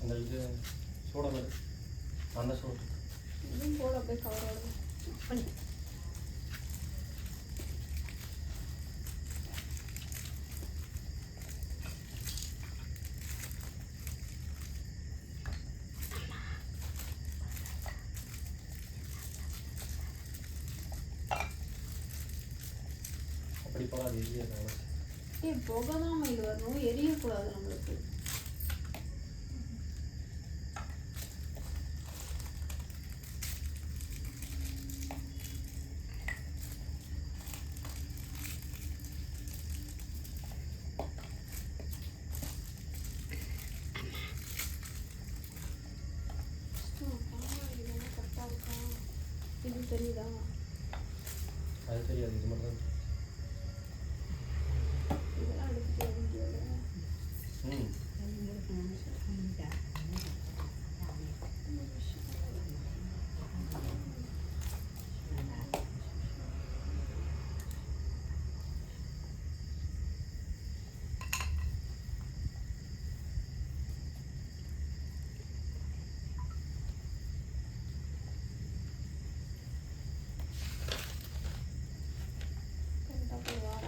ಅಲ್ಲ ಇದು ಸೋಡಬೇಕು ಅನ್ನ ಸೋಡ ಇದು ಸೋಡಬೇಕು ಅವರೊಳಗೆ ಬನ್ನಿ கவரோட அது அப்படி போகாது எரியாது ஏய் புகை தான் இது வரணும். எரியக்கூடாது நம்மளுக்கு.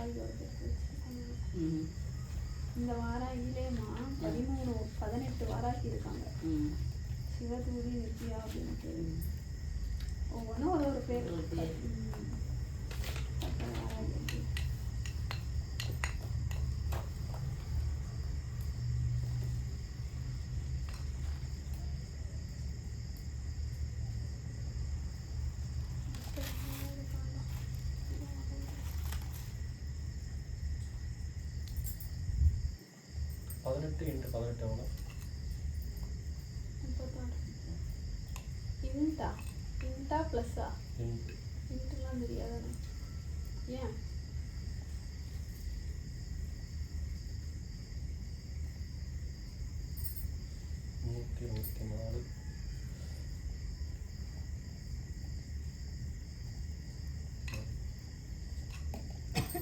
வாராகி வருது இந்த வாராகிலேமா பதிமூணு பதினெட்டு வாராகி இருக்காங்க. சிவதூரி நித்யா அப்படின்ட்டு ஒவ்வொன்றும் ஒரு ஒரு பேர் ஒரு பேர். ம். அப்புறம் வாராகி இருக்கு. பதினெட்டு இன்ட்டு பதினெட்டு எவ்வளோ முப்பத்தாறு. இன்டா. இன்டா ப்ளஸ்ஸா இன்ட்டு இன்ட்டுலாம் தெரியாதானே ஏன்? நூற்றி இருபத்தி நாலு.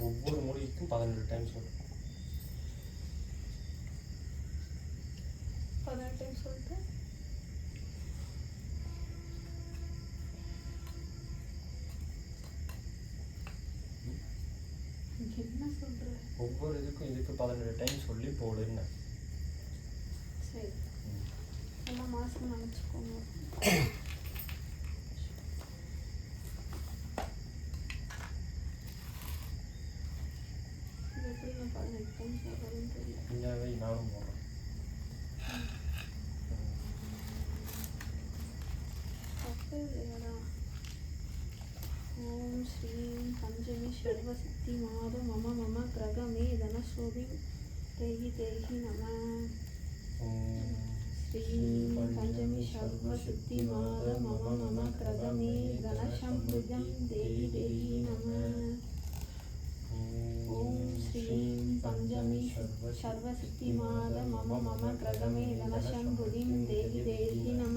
ஒவ்வொரு மொழிக்கும் பதினெட்டு டைம் சொல்லு பதினெட்டுன்னு சொல்லிட்டு. என்ன சொல்ற ஒவ்வொரு இதுக்கும் இதுக்கு பதினெட்டு டைம் சொல்லி போடுன்னு. சரி. எல்லாம் மாசம் நினச்சிக்கோங்க. எப்படி நான் பதினெட்டு டைம் சொல்கிறதுன்னு தெரியல. நானும் ఓం శ్రీం పంచమి శర్వ సిద్ధి మాద మమ మమ క్రగ మే ధన శోభి తేహి తేహి నమ. శ్రీం పంచమి శర్వ సిద్ధి మాద మమ మమ క్రగ మే ధన శంభుజం దేహి దేహి నమ. ఓం శ్రీం పంచమి శర్వ సిద్ధి మాద మమ మమ క్రగ మే ధన శంభుజం దేహి దేహి నమ.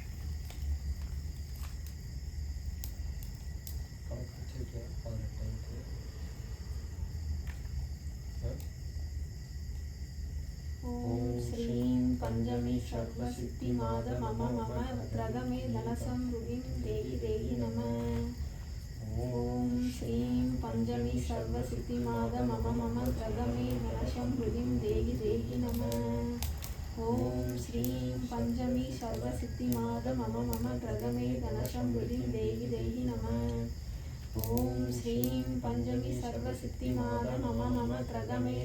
பஞ்சமி சர்வசித்தி மாத மம மம கிரகமே தனசம்புதிம் தேகி தேகி நம. ஓம் ஸ்ரீம் பஞ்சமி சர்வசித்தி மாத மம மம கிரகமே தனசம்புதிம் தேகி தேகி நம. ஓம் ஸ்ரீம் பஞ்சமி சர்வசித்தி மாத மம மம கிரகமே தனசம்புதிம் தேகி தேகி நம. ஓம் ஸ்ரீம் பஞ்சமி சர்வசித்தி மாத மம மம கிரகமே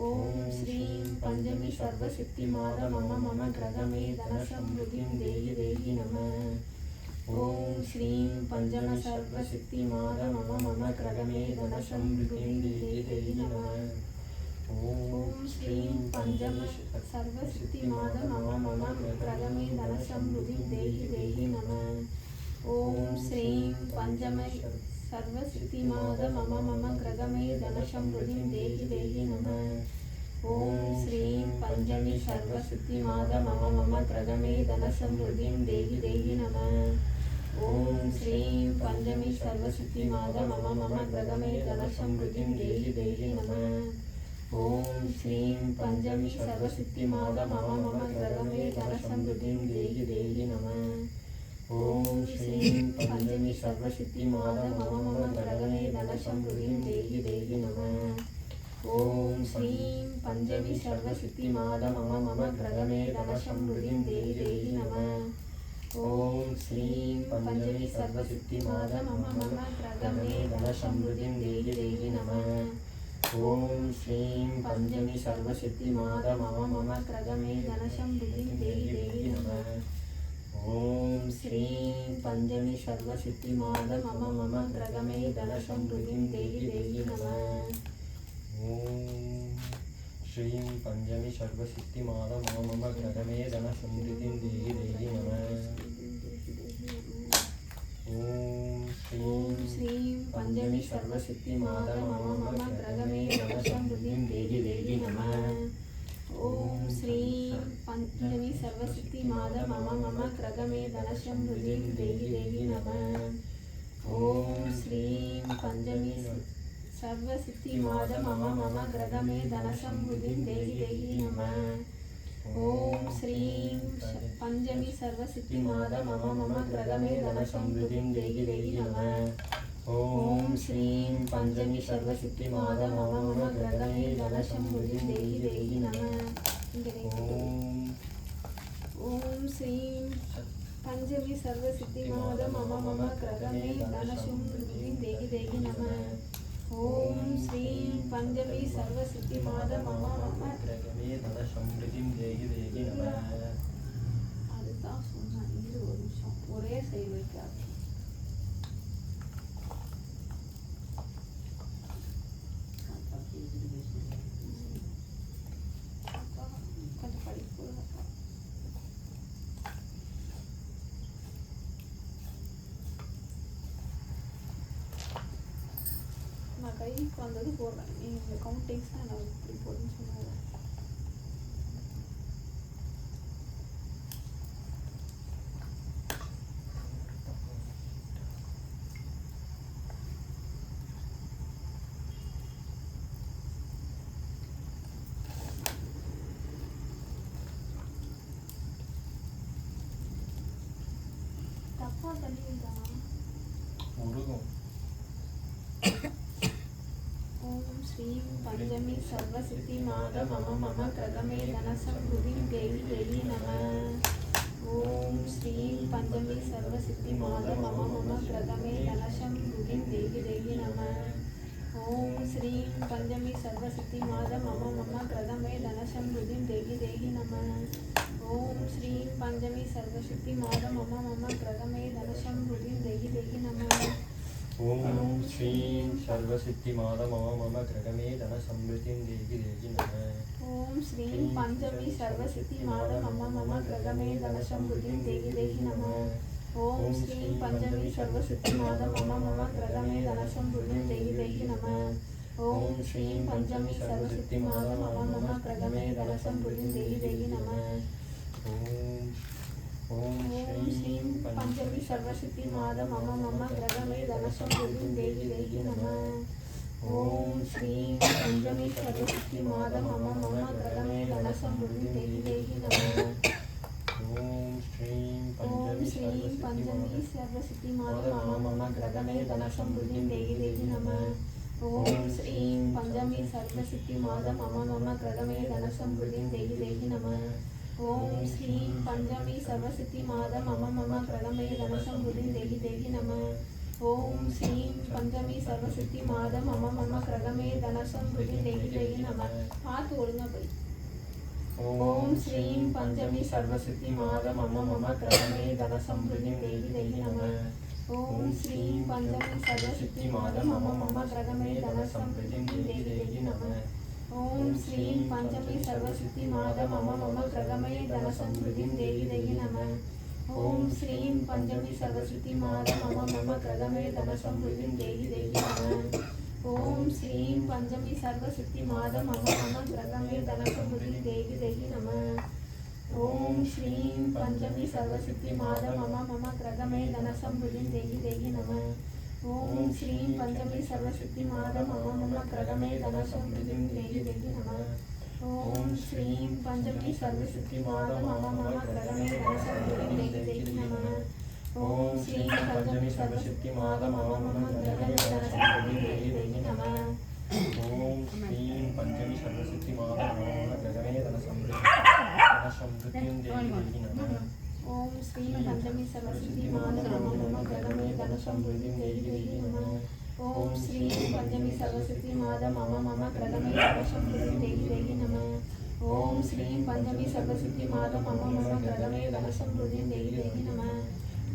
ॐ श्रीं पञ्चमी सर्वशक्तिमाद मम मम ग्रहमे धनसमृद्धिं देहि देहि नमः ॐ श्रीं पञ्चम सर्वशक्तिमाद मम मम ग्रहमे धनसमृद्धिं देहि देहि नमः ॐ श्रीं पञ्चम सर्वशक्तिमाद मम मम ग्रहमे धनसमृद्धिं देहि देहि नमः ॐ श्रीं पञ्चम सर्वसिद्धिमाद मम मम ग्रहमे धनसमृद्धिं देहि देहि नमः ॐ श्रीं पञ्चमी सर्वसिद्धिमाद मम मम ग्रहमे धनसमृद्धिं देहि देहि नमः ॐ श्रीं पञ्चमी सर्वसिद्धिमाद मम मम ग्रहमे धनसमृद्धिं देहि देहि नमः ॐ श्रीं पञ्चमी सर्वसिद्धिमाद मम मम ग्रहमे धनसमृद्धिं देहि देहि नमः। ॐ श्रीं पञ्चमी सर्वसिद्धिमाद मम मम ग्रहणे धनसमृद्धिं देहि देहि नमः ॐ श्रीं पञ्चमी सर्वसिद्धिमाद मम मम ग्रहणे धनसमृद्धिं देहि देहि नमः ॐ श्रीं पञ्चमी सर्वसिद्धिमाद मम मम ग्रहणे धनसमृद्धिं देहि देहि नमः ॐ श्रीं पञ्चमी सर्वसिद्धिमाद मम मम ग्रहणे धनसमृद्धिं देहि देहि नमः ॐ श्रीं पञ्चमी सर्वसिद्धिमाद मम मम ग्रहमे धनसमृद्धिं देहि देहि नमः ॐ श्रीं पञ्चमी सर्वसिद्धिमाद मम मम ग्रहमे धनसमृद्धिं देहि देहि नमः ॐ ॐ श्रीं श्रीं पञ्चमी सर्वसिद्धिमाद मम मम ग्रहमे धनसमृद्धिं देहि देहि नमः மாத மம மம கிரகமே தனசம் ஹுதிம் தேகி தேகி நம ஓம் ஸ்ரீம் பஞ்சமி சர்வ சித்தி மாத மம மம கிரகமே தனசம் ஹுதிம் தேகி தேகி நம ஓம் ஸ்ரீம் பஞ்சமி சர்வ சித்தி மாத மம மம கிரகமே தனசம் ஹுதிம் தேகி தேகி நம ஓம் ஸ்ரீம் பஞ்சமி சர்வ சித்தி மாத மம மம கிரகமே தனசம் ஹுதிம் தேகி தேகி நம ஓம் ஓம் ஸ்ரீம் பஞ்சமி சர்வ சித்தி மாதம் மம மம கிரகமே தனசும் தேகி தேகி நம. ஓம் ஸ்ரீம் பஞ்சமி சர்வ சித்தி மாதம் மம மம கிரகமே தனசும் தேகி தேகி நம. அதுதான் சொன்னேன் ஒரு நிமிஷம். ஒரே செயலுக்கு நான் வந்தது போடுறேன் நீங்கள் கவுண்டிங்ஸ் தான் நான் இப்படி போடுன்னு சொன்னாங்க. தப்பா தள்ளிவிட்டான் உருகும் श्रीं पञ्चमी सर्वसिद्धिमाद मम मम क्रगमे धनसमृद्धिं देहि देहि नमः। ॐ श्रीं पञ्चमी सर्वसिद्धिमाद मम मम क्रगमे धनसमृद्धिं देहि देहि नमः। ॐ श्रीं पञ्चमी सर्वसिद्धिमाद मम मम क्रगमे धनसमृद्धिं देहि देहि नमः। ॐ श्रीं पञ्चमी सर्वसिद्धिमाद मम मम क्रगमे धनसमृद्धिं देहि देहि नमः। ஓம் ஸ்ரீம் சர்வசித்தி மாதமா மம கிரகமே தன சம்ருதிம் தேவி தேவி நம ஓம் ஸ்ரீம் பஞ்சமி சர்வசித்தி மாத மம மம கிரகமே தன சம்ருதிம் தேவி தேவி நம ஓம் ஸ்ரீம் பஞ்சமி சர்வசித்தி மாத மம மம கிரகமே தன சம்ருதிம் தேவி தேவி நம ஓம் ஸ்ரீம் பஞ்சமி சர்வசித்தி மாத மம மம கிரகமே தன சம்ருதிம் தேவி தேவி நம ஓம் ॐ श्रीं पञ्चमी सर्वसिद्धिमाद मम मम ग्रहमे धनसमृद्धिं देहि देहि नमः ॐ श्रीं पञ्चमी सर्वसिद्धिमाद मम मम ग्रहमे धनसमृद्धिं देहि देहि नमः ॐ श्रीं पञ्चमी सर्वसिद्धिमाद मम मम ग्रहमे धनसमृद्धिं देहि देहि नमः ॐ श्रीं पञ्चमी सर्वसिद्धिमाद मम मम ग्रहमे धनसमृद्धिं देहि देहि नमः। ஓம் ஸ்ரீ பஞ்சமி சர்வசித்தி மாத மம மம கணசம் புதி தேகி தேகி நம. ஓம் ஸ்ரீம் பஞ்சமி சர்வசித்தி மாதம் மம மம கிரகமே புதி தேகி தேகி நம. பார்த்து ஒழுங்கா போய். ஓம் ஸ்ரீம் பஞ்சமி சர்வசித்தி மாதம் மம மம கிரகமே புதி தேகி தேகி நம. ஓம் ஸ்ரீம் பஞ்சமி சர்வசித்தி மாதம் மம மம கிரகமே புதி தேகி தேகி நம. ॐ श्रीं पञ्चमी सर्वशक्तिमादं मम मम प्रगमये धनसमृद्धिं देहि नम नमः। ॐ श्रीं पञ्चमी सर्वशक्तिमादं मम मम प्रगमये धनसमृद्धिं देहि नम नमः। ॐ श्रीं पञ्चमी सर्वशक्तिमादं मम मम प्रगमये धनसमृद्धिं देहि देहि नमः। ॐ श्रीं पञ्चमी सर्वशक्तिमादं मम मम प्रगमये धनसमृद्धिं देहि देहि नमः। தனசம்பிருதி தேகி தேகி நம ஓம் ஸ்ரீம் பஞ்சமி சர்வசித்தி மாத மம மம கிரகமே தனசம்பிருதி தேகி தேகி நம. ஓம் ஸ்ரீம் பஞ்சமி சர்வசித்தி மாத மம மம கிரகமே தனசம்பிருதி தேகி தேகி நம. ஓம் ஸ்ரீம் பஞ்சமி சர்வசித்தி மாதா நம கிரகமே தன சம்பிருதி தன சம்பிருதியும் தேவி தேவி நம. ஓம் ஸ்ரீம் பஞ்சமி ఓం శ్రీమదండమి సరస్వతి మానవ నమ గణమే ధన సమృద్ధి దేవి దేవి నమ ఓం శ్రీ పంచమి సరస్వతి మాద మమ మమ గణమే ధన సమృద్ధి దేవి దేవి నమ ఓం శ్రీ పంచమి సరస్వతి మాద మమ మమ గణమే ధన సమృద్ధి దేవి దేవి నమ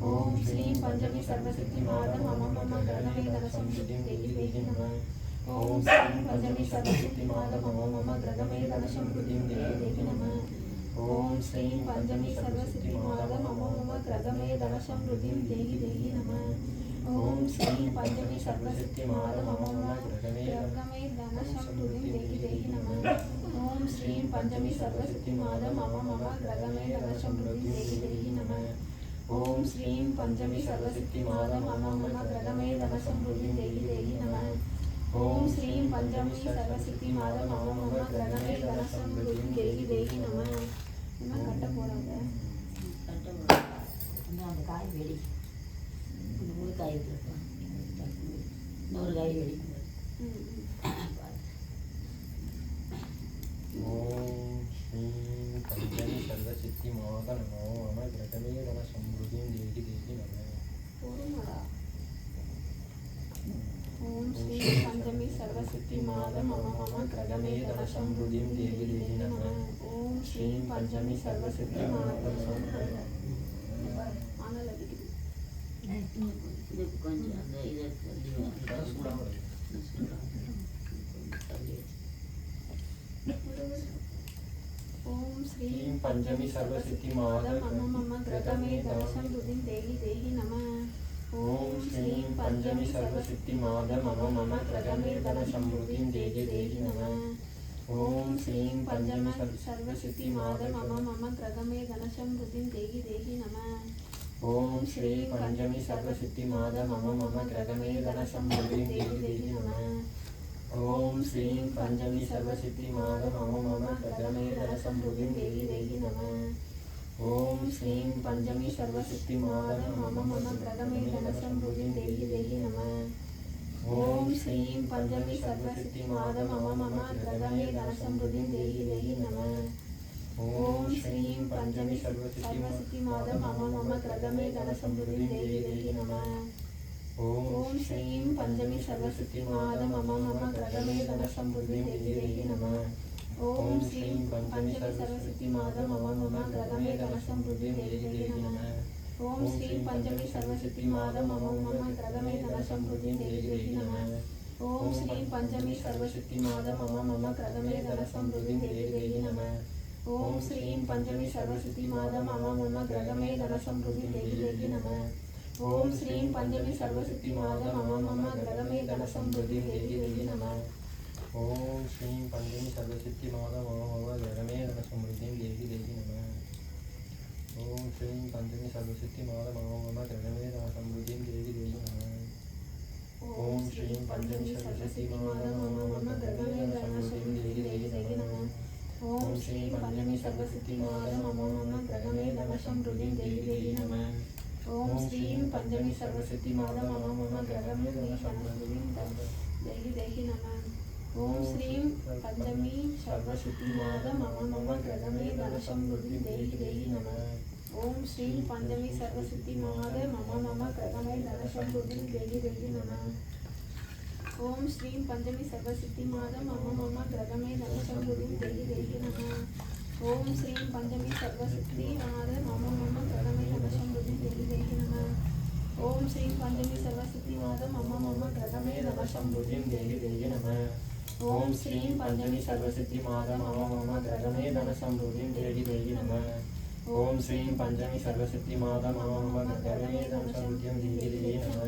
ఓం శ్రీ పంచమి సరస్వతి మాద మమ మమ గణమే ధన సమృద్ధి దేవి దేవి నమ ఓం శ్రీ పంచమి సరస్వతి మాద మమ మమ గణమే ధన సమృద్ధి దేవి దేవి నమ ओम श्री पंचमी सर्वसिद्धिमादम नमो नम क्रदमे दवशं रुधिं देहि देहि नमः। ओम श्री पंचमी सर्वसिद्धिमादम अमो मम क्रदमे दवशं रुधिं देहि देहि नमः। ओम श्री पंचमी सर्वसिद्धिमादम अमो मम क्रदमे दवशं रुधिं देहि देहि नमः। ओम श्री पंचमी सर्वसिद्धिमादम अमो मम क्रदमे दवशं रुधिं देहि देहि नमः। ओम श्री पंचमी सर्वसिद्धिमादम अमो मम क्रदमे दवशं रुधिं देहि देहि नमः। கட்ட போறாங்க. இன்னும் அந்த காய் வெடி. இந்த முழு காய் விட்டுருக்கோம் இன்னொரு காய் வெடி. ஓம் ஸ்ரீம் பஞ்சமி சர்வசித்தி மாதா நமோ மம கிரகமே தன சம்பிருதியும் தேவி தேவி நம. பொறுமடா. ஓம் ஸ்ரீ பஞ்சமி சர்வசித்தி மாத மம மம கிரகமே தனசம்ருதிம் தேவி தேவி நம. श्रीं पंचमी सर्वसिद्धि आना लगेगी कौन ओम श्रीं पंचमी सर्वसिद्धि मावदम मम मम ग्रतमे दर्शन दुदिन देहि देहि नमः। ओम श्रीं पंचमी सर्वसिद्धि मावदम मम मम ग्रतमे दर्शन दुदिन देहि देहि नमः। ओम श्रीं पञ्चम सर्वशुति मादमम मम प्रथमे घनशं हृदिं देहि देहि नमः। श्री पंचमी पञ्चमी सर्वशुति मादमम मम प्रथमे घनशं हृदिं देहि देहि नमः। ॐ श्रीं पञ्चमी सर्वशुति मादमम मम प्रथमे घनशं हृदिं देहि देहि नमः। ॐ श्रीं पञ्चमी सर्वशुक्तिमादं मम मम प्रथमे घनशं बुद्धि देहि देहि नमः। ஓம் ஸ்ரீம் பஞ்சமி சர்வசித்தி மாதம் மம மம கிரகமே தனசம்புதி தேகி தேகி நம. ஓம் ஸ்ரீம் பஞ்சமி சர்வசித்தி மாதம் மம மம கிரகமே தனசம்புதி தேகி தேகி நம. ஓம் ஸ்ரீம் பஞ்சமி சர்வசித்தி மாதம் மம மம கிரகமே தனசம்புதி தேகி தேகி நம. ஓம் ஸ்ரீம் பஞ்சமி சர்வசித்தி மாதம் மம மம கிரகமே தனசம்புதி தேகி தேகி நம. ஓம் ஸ்ரீ பஞ்சமி சர்வசித்தி மாதம் மம மம கிரகமே தன சம்பிருதியும் தேவி நம. ஓம் ஸ்ரீ பஞ்சமி சர்வசித்தி மாதம் மம மம கிரகமே தன சம்பிருதியும் தேவி நம. ஓம் ஸ்ரீம் பஞ்சமி சர்வசித்தி மாதம் மம மம கிரகமே தன சம்பிருதியும் தேவி தேவி நம. ஓம் ஸ்ரீம் பஞ்சமி சர்வசித்தி மாதம் மம மம கிரகமே தன சம்பிருதியும் தேவி தேவி நம. ஓம் ஸ்ரீம் பஞ்சமி சர்வசித்தி மாதம் மம மம கிரகமே தன சம்பிருதியும் தேவி தேவி நம. ॐ श्रीं कञ्चनि सर्वसिद्धिमानमामम चरणमे समृद्धिं देवि देवि ॐ श्रीं पञ्चमी सर्वसिद्धिमानमम गणमे समृद्धिं देवि देवि देवि नमः ॐ श्रीं पञ्चमी सर्वसिद्धिमानमम गणमे समृद्धिं देवि देवि नमः ॐ श्रीं पञ्चमी सर्वसिद्धिमानमम गणमे मम मम गणमे समृद्धिं देहि देहि नमः ஓம் ஸ்ரீ பஞ்சமி சரஸ்வதி மாத மம மம கிரகமே தனசம் ருதிம் தேகி நம. ஓம் சர்வசித்தி மாத மம மம கிரகமே தனசம் ருதிம் தேகி நம ஓம் ஸ்ரீ பஞ்சமி சர்வசித்தி மாத மம மம கிரகமே தனசம்புதி தேவி தேவி நம. ஓம் ஸ்ரீ பஞ்சமி சர்வசித்தி மாத மம மம கிரகமே தனசம்புதி தேவி தேவி நம. ஓம் ஸ்ரீ பஞ்சமி சர்வசித்தி மாத மம மம கிரகமே தனசம்புதி தேவி தேவி நம. ஓம் ஸ்ரீ பஞ்சமி சர்வசித்தி மாத மம மம கிரகமே தனசம்புதி தேவி தேவி நம. ஓம் ஸ்ரீம் பஞ்சமி சர்வசித்தி மாத மம தன சம்பூதிம் தேகி தேகி நம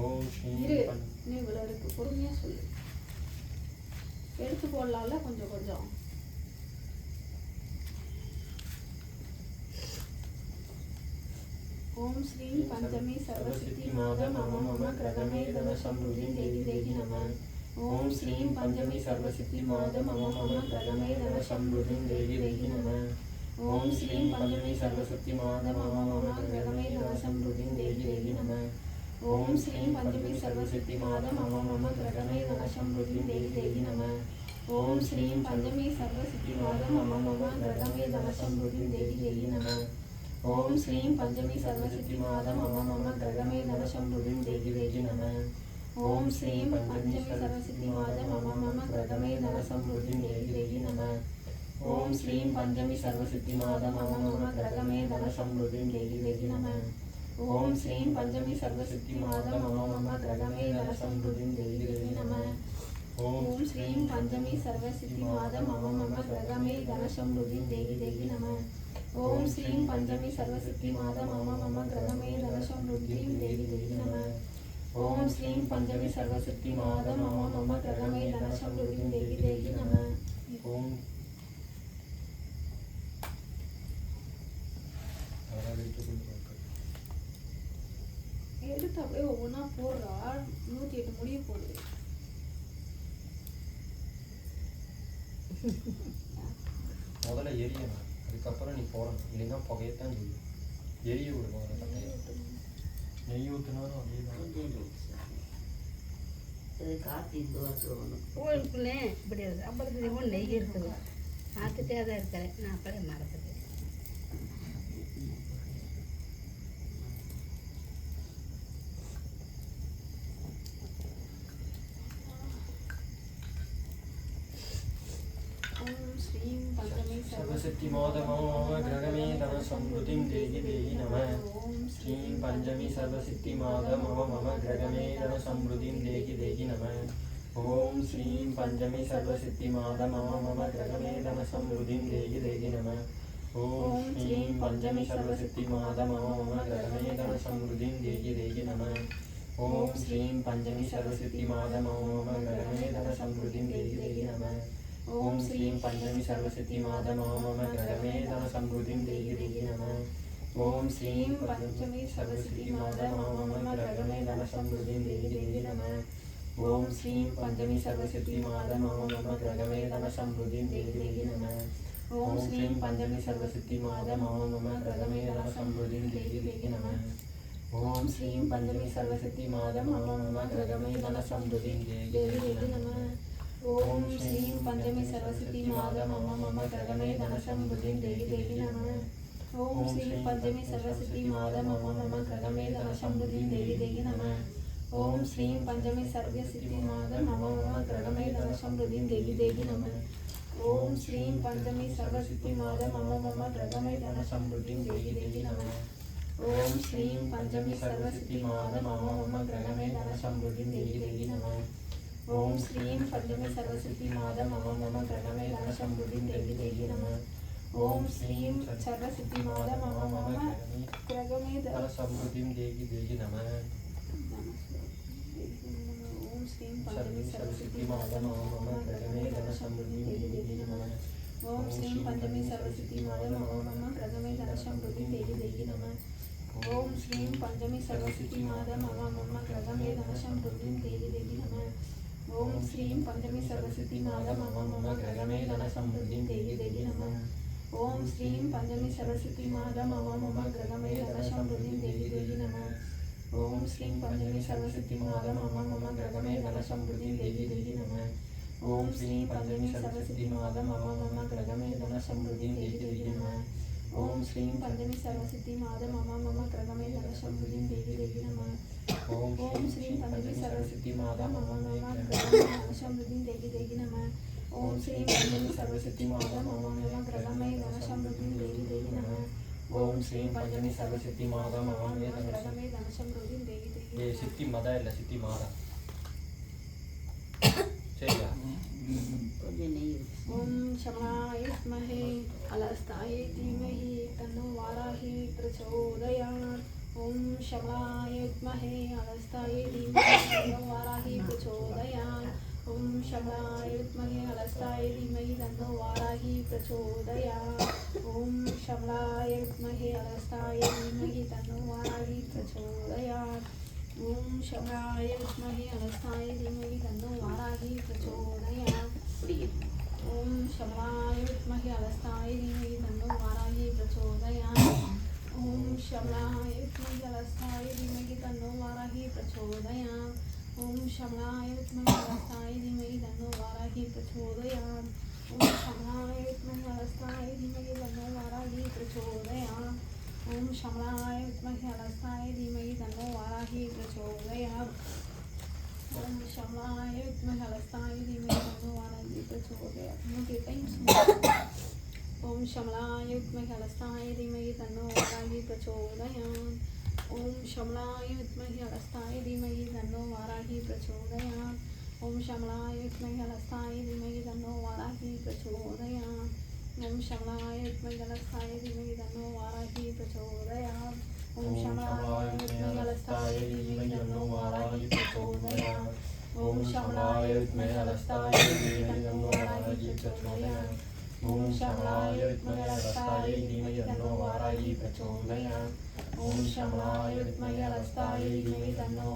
ஓம் தேகி தேகி இன்னும் இவ்வளோ இருக்கு பொறுமையாக சொல்லு. எடுத்து போடலாம்ல கொஞ்சம் கொஞ்சம். ஓம் ஸ்ரீ பஞ்சமி சர்வசித்தி மாத மம மம கிரகமே தன சம்பூதி தேவி தேவி நம ஓம் ஸ்ரீம் பஞ்சமி சர்வசித்தி மாத மம மம கிரகமே தன சம்பூதி தேவி தேவி நம ओम श्रीं पंचमी सरस्वती ममादमे दवसं रुदिं देवी देवी नमः। ओम श्रीं पंचमी सरस्वती मम कृतमे दवसं रुदिं देवी देवी नमः। ओम श्रीं पंचमी सरस्वती मम कृतमे दवसं रुदिं देवी देवी नमः। ओम श्रीं पंचमी सरस्वती मम कृतमे दवसं रुदिं देवी देवी नमः। ओम श्री पंचमी सरस्वती मम कृतमे दवसं रुदिं देवी देवी नमः। ஓம் ஸ்ரீம் பஞ்சமி சர்வசித்தி மாதம் மம கிரகமே தனசம்ருதி சம்பூதி தேவி தேவி நம ஓம் ஸ்ரீம் பஞ்சமி சர்வசித்தி மாதம் மம கிரகமே தனசம்ருதி சம்பூதி தேவி தேவி நம ஓம் ஸ்ரீம் பஞ்சமி சர்வசித்தி மாதம் மம கிரகமே தனசம்ருதி தேவி தேவி நம ஓம் ஸ்ரீம் பஞ்சமி சர்வசித்தி மாதம் மம கிரகமே தனசம்ருதி தேவி தேவி நம ஓம் ஸ்ரீம் பஞ்சமி சர்வசித்தி மாதம் மம கிரகமே தனசம்ருதி தேவி தேவி நம ஓம் எடுத்து அப்படியே ஒவ்வொன்றா போடுறா. நூற்றி எட்டு முடிய போடுது முதல்ல எரியணும். அதுக்கப்புறம் நீ போடணும். இல்லைன்னா புகையத்தான் செய்யும். எரிய விடுவோம் அந்த கட்டையை நெய் ஊற்றினாலும் அதே தான். கோயிலுக்குள்ளே இப்படி ஐம்பது நெய் இருக்குது பார்த்துட்டே தான் இருக்கிறேன். நான் அப்படியே மறந்துட்டேன். चित्तिमादमव मम गगने समृद्धि देहि देहि नमः। ॐ श्रीं पञ्चमी सर्वसिद्धिमादमव मम गगने समृद्धि देहि देहि नमः। ॐ श्रीं पञ्चमी सर्वसिद्धिमादमव मम गगने समृद्धि देहि देहि नमः। ॐ श्रीं पञ्चमी सर्वसिद्धिमादमव मम गगने समृद्धि देहि देहि नमः। ॐ श्रीं पञ्चमी सर्वसिद्धिमादमव मम गगने समृद्धि देहि देहि नमः। ॐ श्रीं पञ्चमी सरस्वती माता मम मम जगमे नवसम्भुजे देवी देवी नमः ॐ श्रीं पञ्चमी सरस्वती माता मम मम जगमे नवसम्भुजे देवी देवी नमः ॐ श्रीं पञ्चमी सरस्वती माता मम मम जगमे नवसम्भुजे देवी देवी नमः ॐ श्रीं पञ्चमी सरस्वती माता मम मम जगमे नवसम्भुजे देवी देवी नमः ॐ श्रीं पञ्चमी सरस्वती माता मम मम जगमे नवसम्भुजे देवी देवी नमः ఓం శ్రీ పద్యమి సరస్వతి మాత మమ మమ కగమేద వశంబుధి దేవి దేవి నమ ఓం శ్రీం పంచమి సర్వ సిద్ధి మాత మమ మమ గ్రగమేద వశంబుధి దేవి దేవి నమ ఓం శ్రీం పంచమి సర్వ సిద్ధి మాత మమ మమ గ్రగమేద వశంబుధి దేవి దేవి నమ ఓం శ్రీం పంచమి సర్వ సిద్ధి మాత మమ మమ గ్రగమేద వశంబుధి దేవి దేవి నమ ఓం శ్రీం పంచమి సర్వ సిద్ధి మాత మమ మమ గ్రగమేద వశంబుధి దేవి దేవి నమ ఓం శ్రీం సర్వసిద్ధిమాల మమ మమ గ్రగమేధర సమృద్ధిం దేగి దేగి నమ ఓం శ్రీం పంచమి సర్వసిద్ధిమాల మమ మమ గ్రగమేధర సమృద్ధిం దేగి దేగి నమ ఓం శ్రీం పంచమి సర్వసిద్ధిమాల మమ మమ గ్రగమేధర సమృద్ధిం దేగి దేగి నమ ఓం శ్రీం పంచమి సర్వసిద్ధిమాల మమ మమ గ్రగమేధర సమృద్ధిం దేగి దేగి నమ ఓం శ్రీం పంచమి సరస్వతి మాల మమ మమ గ్రగమే ధన సమృద్ధిం దేగి దేగి నమ ओम श्री पंचमी सरस्वती माता मम मम गणमय गणशं हृदिं देवी देवी नम। ओम श्रीं पंचमी सरस्वती माता मम मम गणमय गणशं देवी देवी नम। ओम श्री पंचमी सरस्वती माता मम मम गणमय गणशं हृदिं देवी देवी नम। ओम श्री पंचमी सरस्वती माता मम मम गणमय गणशं हृदिं देवी देवी नम। ओम श्री पंचमी सरस्वती माता मम मम गणमय हर हृदिं देवी देवी नम। ओम श्री पंचमी सरस्वती माता मम मम क्रगमे धनशम्भुजिं देहि देहि नमः ஓம் ஸ்ரீ பஞ்சமி சர்வசித்தி மாதா மகாமே தனசம் क्रगमे धनशम्भुजिं देहि देहि ஏ नमः சித்தி மதா இல்லை சித்தி மாதா சரியா கொஞ்சம் நெய் ஊத்து. ॐ शमनाय विद्महे अलस्ताय धीमहि तन्नो वाराहि प्रचोदयात् ॐ शमनाय विद्महे अलस्ताय धीमहि ओम शबराय विद्महे हलसाय धीमहि तन्नो वाराही प्रचोदयात् ओम शबराय हलस्ताय हलसाय धीमहि तन्नो वाराही प्रचोदयात् ओम शबराय हलस्ताय हलसाय धीमहि तन्नो वाराही प्रचोदयात् ओम शबराय विद्महे हलसाय धीमहि तन्नो वाराही प्रचोदया ओम शबराय विद्महे हलसाय धीमहि तन्नो वाराही प्रचोदया ॐ शमनाय विद्महे धीमहि तन्नो वाराहि प्रचोदयात् ॐ शमनाय विद्महे धीमहि तन्नो वाराहि प्रचोदयात् ॐ शमनाय विद्महे धीमहि तन्नो वाराहि प्रचोदयात् ॐ शमनाय विद्महे धीमहि तन्नो वाराहि प्रचोदयात् मोटे टाइम्स ॐ शमनाय विद्महे अलस्ताय धीमहि तन्नो वाराहि प्रचोदयात् ॐ शमनाय विद्महे अलस्ताय धीमहि तन्नो वाराहि प्रचोदयात्। ॐ शमनाय विद्महे अलस्ताय धीमहि तन्नो वाराहि प्रचोदयात्। ओम शमनाय विद्महे अलस्ताय धीमहि तन्नो वाराहि प्रचोदयात्। ओम शमनाय विद्महे अलस्ताय धीमहि तन्नो वाराहि प्रचोदयात्। ओम शमनाय विद्महे अलस्ताय धीमहि तन्नो वाराहि प्रचोदयात्। ॐ शमनाय विद्महे अलस्ताय धीमहि तन्नो वाराहि प्रचोदयात् ॐ शमनाय विद्महे अलस्ताय धीमहि तन्नो